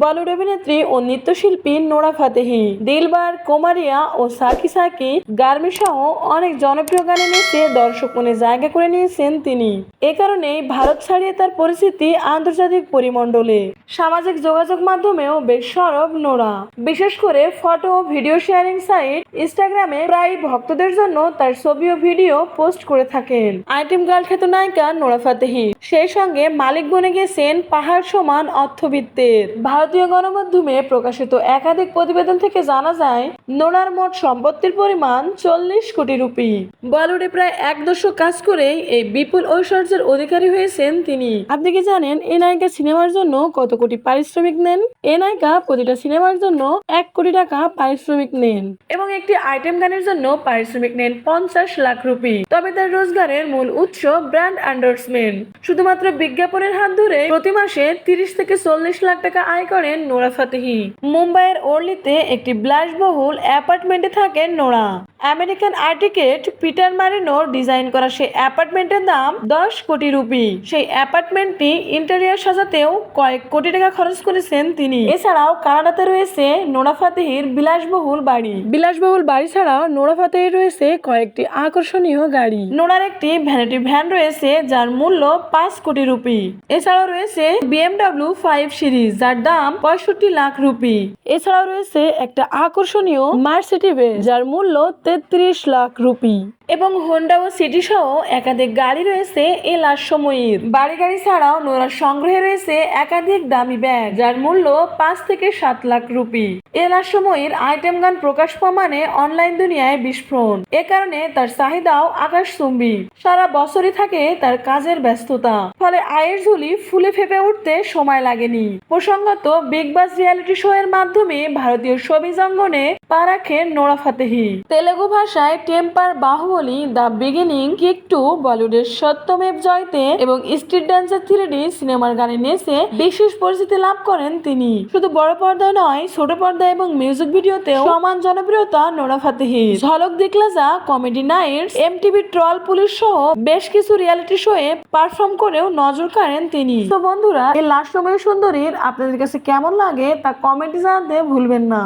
বলিউড অভিনেত্রী ও নৃত্যশিল্পী নোরা ফাতেহি, দিলবার, কোমারিয়া ও সাকি সাকি গার্মি সহ অনেক জনপ্রিয় গানে নেচে দর্শক মনে জায়গা করে নিয়েছেন তিনি। এ কারণেই ভারত ছাড়িয়ে তার পরিস্থিতি আন্তর্জাতিক পরিমণ্ডলে। সামাজিক যোগাযোগ মাধ্যমেও বেশ সরব নোরা। বিশেষ করে ফটো ও ভিডিও শেয়ারিং সাইট ইনস্টাগ্রামে প্রায় ভক্তদের জন্য তার ছবি ও ভিডিও পোস্ট করে থাকেন। আইটেম গার্ল খ্যাত নায়িকা নোরা ফাতেহি, সেই সঙ্গে মালিক বনে গেছেন পাহাড় সমান অর্থবিত্তের। ভারতীয় গণমাধ্যমে প্রকাশিত একাধিক প্রতিবেদন থেকে জানা যায় নোরার মোট সম্পত্তির পরিমাণ চল্লিশ কোটি রুপি। বলিউডে প্রায় এক দশক কাজ করেই এই বিপুল ঐশ্বর্যের অধিকারী হয়েছেন তিনি। আপনি কি জানেন এই নায়িকা সিনেমার জন্য কত কোটি পারিশ্রমিক নেন? এই নায়িকা প্রতিটা সিনেমার জন্য এক কোটি টাকা পারিশ্রমিক নেন। এবং একটি আইটেম গানের জন্য পারিশ্রমিক নেন পঞ্চাশ লাখ রুপি। তবে তার রোজগারের মূল উৎস ব্র্যান্ড আন্ডার্সমেন্ট শুধুমাত্র বিজ্ঞাপনের হাত ধরে প্রতি মাসে তিরিশ থেকে চল্লিশ লাখ টাকা আয় করেন নোরা ফাতেহি। মুম্বাইয়ের ওর্লিতে একটি বিলাসবহুল অ্যাপার্টমেন্টে থাকেন নোরা। আমেরিকান আর্টিকেট পিটার মারিনোর ডিজাইন করা সেই অ্যাপার্টমেন্টের দাম দশ কোটি রুপি। সেই অ্যাপার্টমেন্টটি ইন্টেরিয়র সাজাতেও কয়েক কোটি টাকা খরচ করেছেন তিনি। এছাড়াও কানাডাতে রয়েছে নোরা ফাতেহির বিলাসবহুল বাড়ি। বিলাসবহুল বাড়ি ছাড়াও নোরা ফাতেহির রয়েছে কয়েকটি আকর্ষণীয় গাড়ি। নোরার একটি ভ্যানিটি ভ্যান রয়েছে যার মূল্য পাঁচ কোটি রুপি। এছাড়াও রয়েছে বিএমডাব্লিউ ফাইভ সিরিজ যার দাম পঁয়ষট্টি লাখ রুপি। এছাড়াও রয়েছে একটা আকর্ষণীয় মার্সিটি যার মূল্য তেত্রিশ লাখ রুপি। এবং হোন্ডা ও সিটি সহ একাধিক গাড়ি রয়েছে এলার সময়ের বাড়ি গাড়ি ছাড়াও নোরার সংগ্রহে রয়েছে একাধিক দামি ব্যাগ, যার মূল্য পাঁচ থেকে সাত লাখ রুপি। এলার সময়ের আইটেম গান প্রকাশ প্রমাণে অনলাইন দুনিয়ায় বিস্ফোরণ। এ কারণে তার চাহিদাও আকাশ চুম্বি সারা বছরই থাকে তার কাজের ব্যস্ততা। ফলে আয়ের ঝুলি ফুলে ফেপে উঠতে সময় লাগেনি। প্রসঙ্গত বিগ বাস রিয়ালিটি শো এর মাধ্যমে ভারতীয় ছবি জঙ্গনে পা রাখেন নোরা ফাতেহি। তেলেগু ভাষায় Temper Baahubali, the beginning, Kick two, বলিউডের সত্যমেব জয়তে এবং স্ট্রিট ডান্সার থ্রি সিনেমার গানে নেচে বিশেষ পরিচিতি লাভ করেন তিনি। শুধু বড় পর্দায় নয়, ছোট পর্দা এবং মিউজিক ভিডিওতে সমান জনপ্রিয়তা নোরা ফাতেহি ঝলক দেখলা যা comedy nights MTV troll police সহ বেশ কিছু রিয়ালিটি শো এ পারফর্ম করেও নজর কাড়েন তিনি। তো বন্ধুরা, এই লাস্ট সময় সুন্দরীর আপনাদের কাছে কেমন লাগে তা কমেন্টে জানাতে ভুলবেন না।